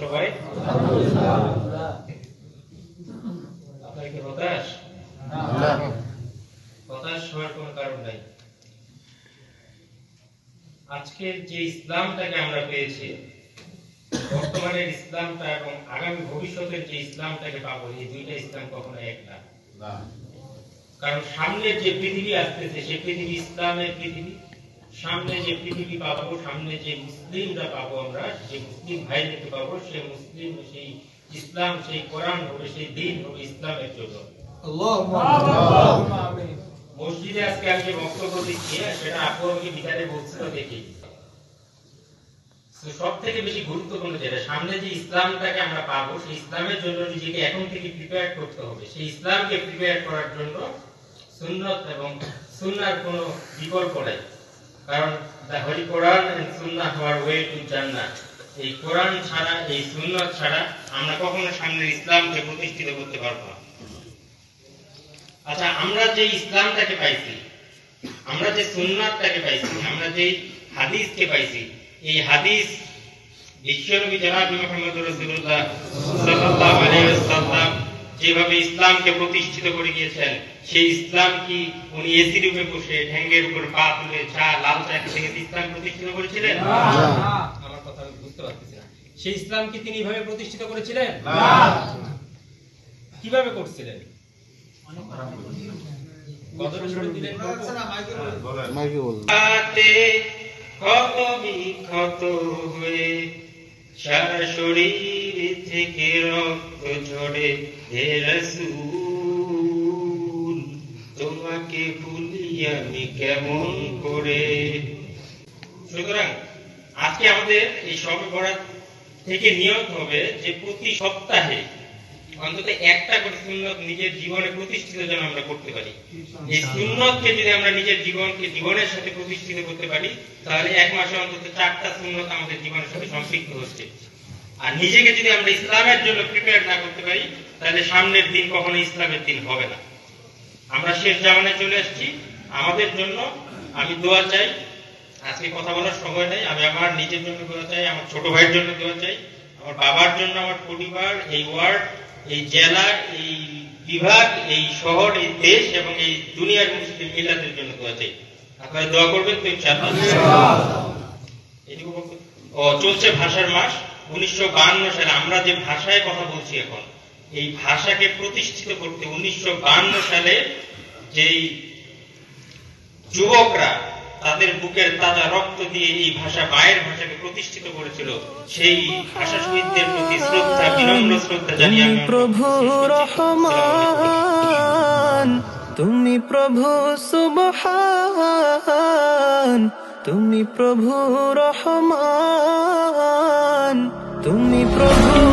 সবাই? আপনারা কি হতাশ? হতাশ হওয়ার কোনো কারণ নাই। আজকের যে ইসলামটাকে আমরা পেয়েছি বর্তমানের ইসলামটা এবং আগামী ভবিষ্যতের যে ইসলামটাকে পাবো এই দুইটা ইসলাম কখনো এক না। কারণ সামনে যে পৃথিবী আসতেছে সেই পৃথিবী ইসলামের পৃথিবী। সামনে যে পৃথিবী পাবো সামনে যে মুসলিমরা পাবো আমরা যে মুসলিম ভাইদেরকে পাবো সেই মুসলিম সেই ইসলাম সেই কোরআন হবে সেই দিন হবে ইসলামের জন্য। মসজিদে আজকে আমি যে বক্তব্য দিচ্ছি সেটা আপু আমাকে বিকালে বলছিল দেখি সব থেকে বেশি গুরুত্বপূর্ণ যেটা সামনে যে ইসলামটাকে আমরা পাবো সেই ইসলামের জন্য নিজেকে এখন থেকে প্রিপেয়ার করতে হবে। সেই ইসলামকে প্রিপেয়ার করার জন্য সুন্নত এবং সুন্নার কোনো বিকল্প নাই। কারণ দ্য হলি কোরআন এন্ড সুন্নাহ হওয়ার ওয়ে টু জান্নাত এই কোরআন ছাড়া, এই সুন্নত ছাড়া আমরা কখনো সামনের ইসলামকে প্রতিষ্ঠিত করতে পারব না। আচ্ছা আমরা যে ইসলামটাকে পাইছি, আমরা যে সুন্নাতটাকে পাইছি, আমরা যে হাদিসকে পাইছি, এই হাদিস বিশ্বনবী জনাব মুহাম্মদ রাসূলুল্লাহ সাল্লাল্লাহু আলাইহি ওয়াসাল্লাম যেভাবে ইসলামকে প্রতিষ্ঠিত করে গিয়েছেন সেই ইসলাম কি উনি এসি রূপে বসে ঠ্যাঙ্গের উপর পা তুলে চা লাল চা খেয়ে ইসলাম প্রতিষ্ঠিত করেছিলেন? আমার কথা বুঝতে পারতেছি না। সেই ইসলাম কি তিনি এইভাবে প্রতিষ্ঠিত করেছিলেন? কীভাবে করছিলেন? ক্ষত বিক্ষত হয়ে সারা শরীর থেকে রক্ত ঝরে রাসূল, তোমাকে আমি কেমন করে? সুতরাং আজকে আমাদের এই সবে বরাত থেকে নিয়ত হবে যে প্রতি সপ্তাহে অন্তত একটা করে সুন্নত নিজের জীবনে প্রতিষ্ঠিত যেন আমরা করতে পারি। এই সুন্নতকে যদি আমরা নিজের জীবনকে জীবনের সাথে প্রতিষ্ঠিত করতে পারি তাহলে এক মাসে অন্তত চারটা সুন্নত আমাদের জীবনের সাথে সম্পৃক্ত হচ্ছে। আর নিজেকে যদি আমরা ইসলামের জন্য প্রিপেয়ার না করতে পারি তাহলে সামনের দিন কখনো ইসলামের দিন হবে না। আমরা শেষ জামানায় চলে আসছি। আমাদের জন্য আমি দোয়া চাই। আজকে কথা বলার সময় নেই। আমি আমার নিজের জন্য দোয়া চাই আমার ছোট ভাইয়ের জন্য দোয়া চাই আমার বাবার জন্য আমার পরিবার এই ওয়ার্ড এই জেলা, এই বিভাগ, এই শহর, এই দেশ এবং এই দুনিয়ার মুসলিম মিলাদের জন্য দোয়া চাই। আপনারা দোয়া করবেন তো ইনশাআল্লাহ? ও, চলছে ভাষার মাস। উনিশশো সালে আমরা যে ভাষায় কথা বলছি এখন, এই ভাষাকে প্রতিষ্ঠিত করতে উনিশশো বায়ান্ন সালে যেই যুবকরা তাদের বুকের তাজা রক্ত দিয়ে এই ভাষা মায়ের ভাষাকে প্রতিষ্ঠিত করেছিল সেই ভাষা শহীদদের প্রতি শ্রদ্ধা বিনম্র শ্রদ্ধা জানিয়ে প্রভু। রহমান তুমি প্রভু সুবহান তুমি প্রভু রহমান তুমি প্রভু